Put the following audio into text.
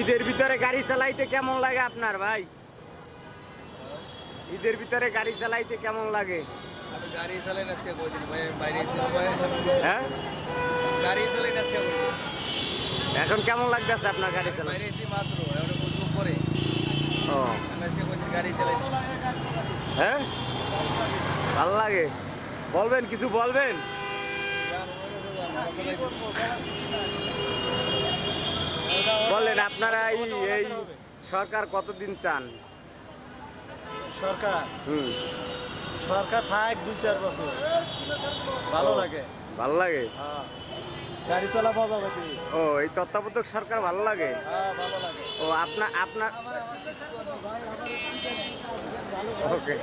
ঈদের ভিতরে গাড়ি চালাইতে কেমন লাগে আপনার ভাই ঈদের ভিতরে গাড়ি চালাইতে কেমন লাগে গাড়ি চালাই না সে কদিন ভাই বাইরে হ্যাঁ গাড়ি চালাই না এখন কেমন লাগতেছে আপনার গাড়ি চালাই মাত্র পরে ও গাড়ি চালাই হ্যাঁ ভালো লাগে বলবেন কিছু বলবেন আপনারা এই এই সরকার কতদিন চান সরকার হুম সরকার থাক দুই চার বছর ভালো লাগে ভালো লাগে হ্যাঁ গাড়ি চালা মজা পাতি ও এই তত্ত্বাবধায়ক সরকার ভালো লাগে হ্যাঁ ভালো লাগে ও আপনার আপনার ওকে